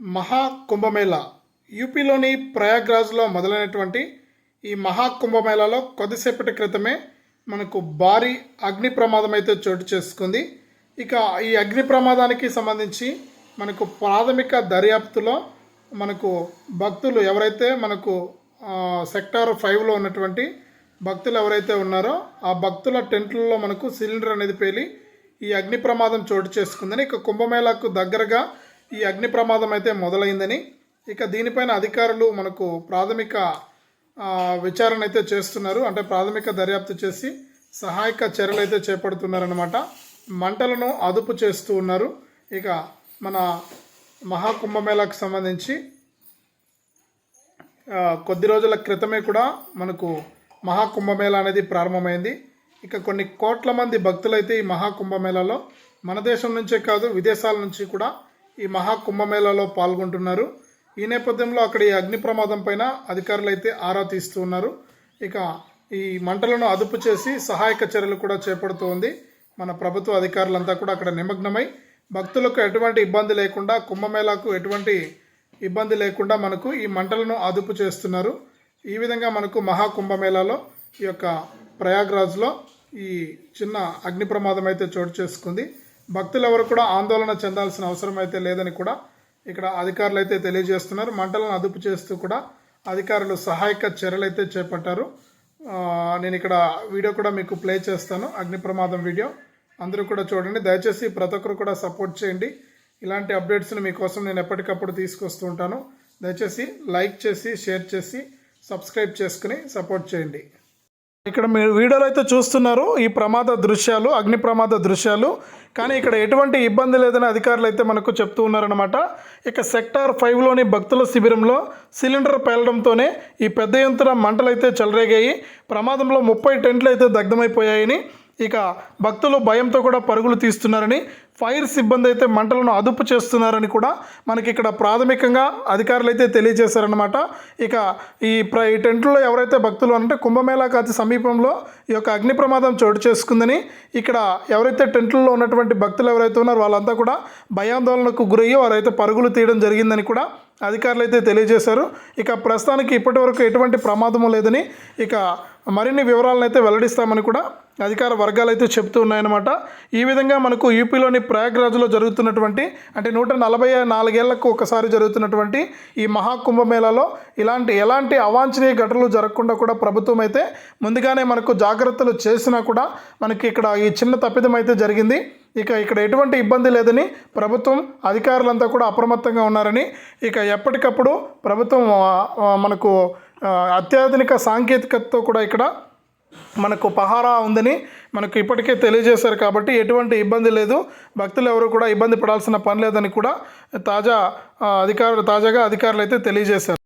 మహా కుంభమేళా యూపీలోని ప్రయాగ్రాజ్లో మొదలైనటువంటి ఈ మహా కుంభమేళాలో కొద్దిసేపటి క్రితమే మనకు భారీ అగ్ని ప్రమాదం అయితే చోటు చేసుకుంది. ఇక ఈ అగ్ని ప్రమాదానికి సంబంధించి మనకు ప్రాథమిక దర్యాప్తులో మనకు భక్తులు ఎవరైతే మనకు సెక్టార్ ఫైవ్లో ఉన్నటువంటి భక్తులు ఎవరైతే ఉన్నారో ఆ భక్తుల టెంట్లలో మనకు సిలిండర్ అనేది పేలి ఈ అగ్ని ప్రమాదం చోటు చేసుకుందని ఇక కుంభమేళాకు దగ్గరగా ఈ అగ్ని ప్రమాదం అయితే మొదలైందని ఇక దీనిపైన అధికారులు మనకు ప్రాథమిక విచారణ అయితే చేస్తున్నారు. అంటే ప్రాథమిక దర్యాప్తు చేసి సహాయక చర్యలు అయితే చేపడుతున్నారనమాట మంటలను అదుపు చేస్తూ ఉన్నారు. ఇక మన మహాకుంభమేళాకు సంబంధించి కొద్ది రోజుల క్రితమే కూడా మనకు మహాకుంభమేళా అనేది ప్రారంభమైంది. ఇక కొన్ని కోట్ల మంది భక్తులైతే ఈ మహాకుంభమేళాలో మన దేశం నుంచే కాదు విదేశాల నుంచి కూడా ఈ మహాకుంభమేళాలో పాల్గొంటున్నారు. ఈ నేపథ్యంలో అక్కడ ఈ అగ్ని ప్రమాదం పైన అధికారులు అయితే ఆరా తీస్తూ ఉన్నారు. ఇక ఈ మంటలను అదుపు చేసి సహాయక చర్యలు కూడా చేపడుతూ ఉంది. మన ప్రభుత్వ అధికారులంతా కూడా అక్కడ నిమగ్నమై భక్తులకు ఎటువంటి ఇబ్బంది లేకుండా కుంభమేళాకు ఎటువంటి ఇబ్బంది లేకుండా మనకు ఈ మంటలను అదుపు చేస్తున్నారు. ఈ విధంగా మనకు మహాకుంభమేళాలో ఈ యొక్క ప్రయాగ్రాజ్లో ఈ చిన్న అగ్ని ప్రమాదం అయితే చోటు చేసుకుంది. భక్తులు ఎవరు కూడా ఆందోళన చెందాల్సిన అవసరం అయితే లేదని కూడా ఇక్కడ అధికారులు అయితే తెలియజేస్తున్నారు. మంటలను అదుపు చేస్తూ కూడా అధికారులు సహాయక చర్యలు అయితే చేపట్టారు. నేను ఇక్కడ వీడియో కూడా మీకు ప్లే చేస్తాను. అగ్ని ప్రమాదం వీడియో. అందరూ కూడా చూడండి. దయచేసి ప్రతి ఒక్కరు కూడా సపోర్ట్ చేయండి. ఇలాంటి అప్డేట్స్ని మీకోసం నేను ఎప్పటికప్పుడు తీసుకొస్తూ ఉంటాను. దయచేసి లైక్ చేసి షేర్ చేసి సబ్స్క్రైబ్ చేసుకుని సపోర్ట్ చేయండి. ఇక్కడ మీరు వీడియోలో అయితే చూస్తున్నారు ఈ ప్రమాద దృశ్యాలు అగ్ని ప్రమాద దృశ్యాలు. కానీ ఇక్కడ ఎటువంటి ఇబ్బంది లేదని అధికారులు అయితే మనకు చెప్తూ ఉన్నారనమాట ఇక సెక్టార్ ఫైవ్లోని భక్తుల శిబిరంలో సిలిండర్ పేలడంతోనే ఈ పెద్ద ఎత్తున మంటలు అయితే చెలరేగాయి. ప్రమాదంలో ముప్పై టెంట్లు అయితే దగ్ధమైపోయాయని ఇక భక్తులు భయంతో కూడా పరుగులు తీస్తున్నారని ఫైర్ సిబ్బంది అయితే మంటలను అదుపు చేస్తున్నారని కూడా మనకి ఇక్కడ ప్రాథమికంగా అధికారులు అయితే తెలియజేశారనమాట ఇక ఈ ప్ర ఈ టెంట్లో ఎవరైతే భక్తులు అంటే కుంభమేళాకు అతి సమీపంలో ఈ యొక్క అగ్ని ప్రమాదం చోటు చేసుకుందని ఇక్కడ ఎవరైతే టెంట్లలో ఉన్నటువంటి భక్తులు ఎవరైతే ఉన్నారో వాళ్ళంతా కూడా భయాందోళనకు గురయ్యి వారైతే పరుగులు తీయడం జరిగిందని కూడా అధికారులు అయితే తెలియజేశారు. ఇక ప్రస్తుతానికి ఇప్పటి వరకు ఎటువంటి ప్రమాదము లేదని ఇక మరిన్ని వివరాలను అయితే వెల్లడిస్తామని కూడా అధికార వర్గాలు అయితే చెప్తూ ఉన్నాయన్నమాట. ఈ విధంగా మనకు యూపీలోని ప్రయాగ్రాజ్లో జరుగుతున్నటువంటి అంటే నూట నలభై నాలుగేళ్ళకు ఒకసారి జరుగుతున్నటువంటి ఈ మహాకుంభమేళాలో ఇలాంటి ఎలాంటి అవాంఛనీయ ఘటనలు జరగకుండా కూడా ప్రభుత్వం అయితే ముందుగానే మనకు జాగ్రత్తలు చేసినా కూడా మనకి ఇక్కడ ఈ చిన్న తప్పిదం అయితే జరిగింది. ఇక ఇక్కడ ఎటువంటి ఇబ్బంది లేదని ప్రభుత్వం అధికారులంతా కూడా అప్రమత్తంగా ఉన్నారని ఇక ఎప్పటికప్పుడు ప్రభుత్వం మనకు అత్యాధునిక సాంకేతికతతో కూడా ఇక్కడ మనకు పహారా ఉందని మనకు ఇప్పటికే తెలియజేశారు కాబట్టి ఎటువంటి ఇబ్బంది లేదు. భక్తులు ఎవరు కూడా ఇబ్బంది పడాల్సిన పని లేదని కూడా తాజా అధికారులు తాజాగా అధికారులు అయితే తెలియజేశారు.